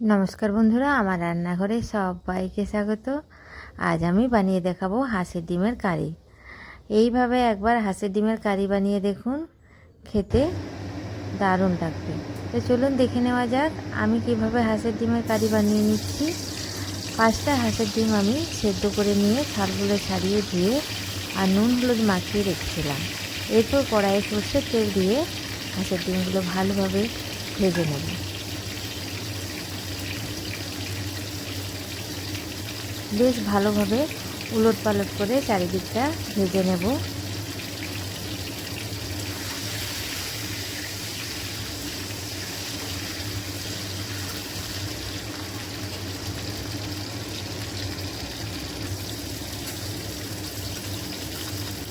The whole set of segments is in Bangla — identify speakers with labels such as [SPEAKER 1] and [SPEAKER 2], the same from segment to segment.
[SPEAKER 1] নমস্কার বন্ধুরা, আমার রান্নাঘরে সবাইকে স্বাগত। আজ আমি বানিয়ে দেখাবো হাঁসের ডিমের কারি। এইভাবে একবার হাঁসের ডিমের কারি বানিয়ে দেখুন, খেতে দারুণ লাগবে। তো চলুন দেখে নেওয়া যাক, আমি কীভাবে হাঁসের ডিমের কারি বানিয়ে নিচ্ছি। পাঁচটা হাঁসের ডিম আমি সেদ্ধ করে নিয়ে ছালগুলো ছাড়িয়ে দিয়ে আর নুন হলুদ মাখিয়ে রেখেছিলাম। এরপর কড়াইয়ে সর্ষের তেল দিয়ে হাঁসের ডিমগুলো ভালোভাবে ভেজে নেব। বেশ ভালোভাবে উলট পালট করে চারিদিকটা ভেজে নেব।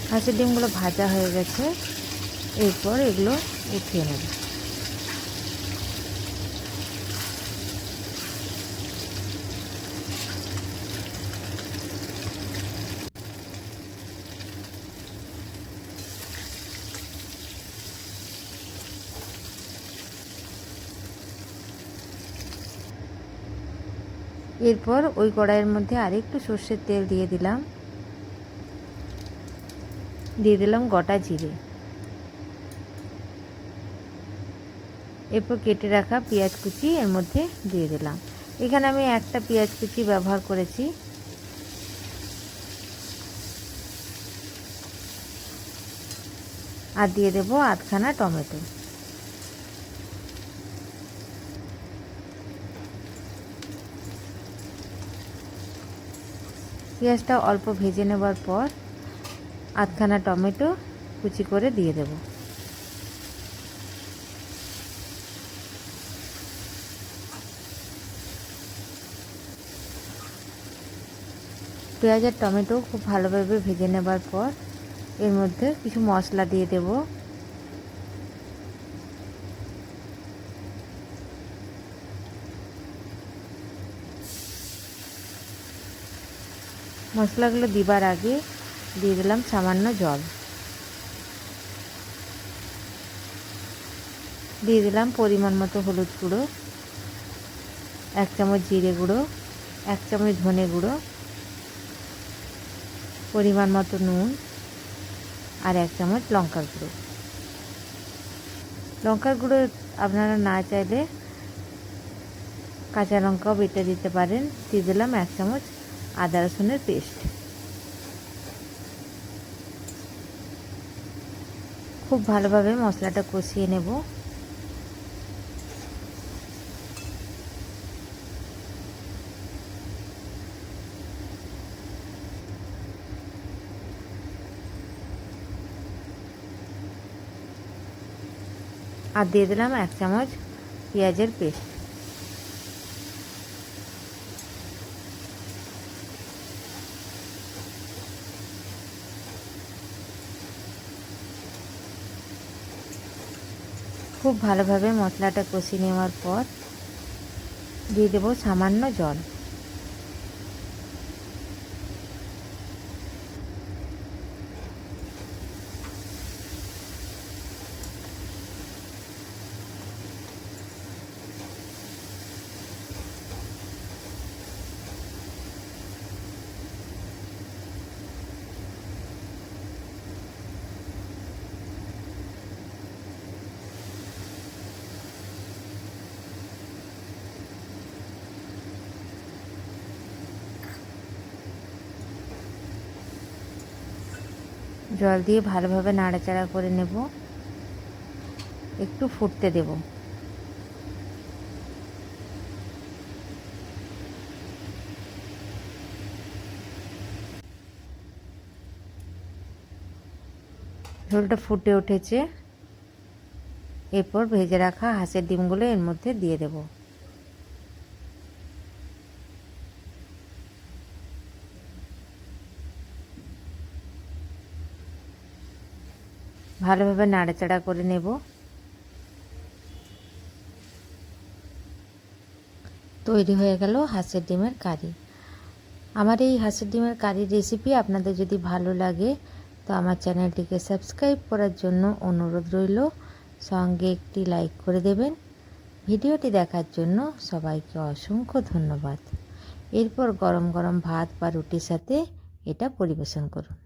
[SPEAKER 1] হাঁসের ডিমগুলো ভাজা হয়ে গেছে, এরপর এগুলো উঠিয়ে নেব। এরপর ওই কড়াইয়ের মধ্যে আরেকটু সর্ষের তেল দিয়ে দিলাম। দিয়ে দিলাম গোটা জিরে। এরপর কেটে রাখা পেঁয়াজ কুচি এর মধ্যে দিয়ে দিলাম। এখানে আমি একটা পেঁয়াজ কুচি ব্যবহার করেছি। আর দিয়ে দেবো আধখানা টমেটো। পেঁয়াজটা অল্প ভেজে নেবার পর আধখানা টমেটো কুচি করে দিয়ে দেব। পেঁয়াজ আর টমেটো খুব ভালোভাবে ভেজে নেবার পর এর মধ্যে কিছু মশলা দিয়ে দেব। মশলাগুলো দিবার আগে দিয়ে দিলাম সামান্য জল। দিয়ে দিলাম পরিমাণ মতো হলুদ গুঁড়ো, এক চামচ জিরে গুঁড়ো, এক চামচ ধনে গুঁড়ো, পরিমাণ মতো নুন আর এক চামচ লঙ্কার গুঁড়ো। লঙ্কার গুঁড়ো আপনারা না চাইলে কাঁচা লঙ্কাও বেটে দিতে পারেন। দিয়ে দিলাম এক চামচ আদা রসুনের পেস্ট। খুব ভালোভাবে মশলাটা কষিয়ে নেব। আর দিয়ে দিলাম এক চামচ পেঁয়াজের পেস্ট। খুব ভালোভাবে মশলাটা কষিয়ে নেওয়ার পর দিয়ে দেবো সামান্য জল। জল দিয়ে ভালোভাবে নাড়াচাড়া করে নেব। একটু ফুটতে দেব। ঝোলটা ফুটে উঠেছে। এরপর ভেজে রাখা হাঁসের ডিমগুলো এর মধ্যে দিয়ে দেবো। ভালোভাবে নাড়াচাড়া করে নেব। তৈরি হয়ে গেল হাঁসের ডিমের কারি। আমার এই হাঁসের ডিমের কারির রেসিপি আপনাদের যদি ভালো লাগে, তো আমার চ্যানেলটিকে সাবস্ক্রাইব করার জন্য অনুরোধ রইল। সঙ্গে একটি লাইক করে দেবেন। ভিডিওটি দেখার জন্য সবাইকে অসংখ্য ধন্যবাদ। এরপর গরম গরম ভাত বা রুটির সাথে এটা পরিবেশন করুন।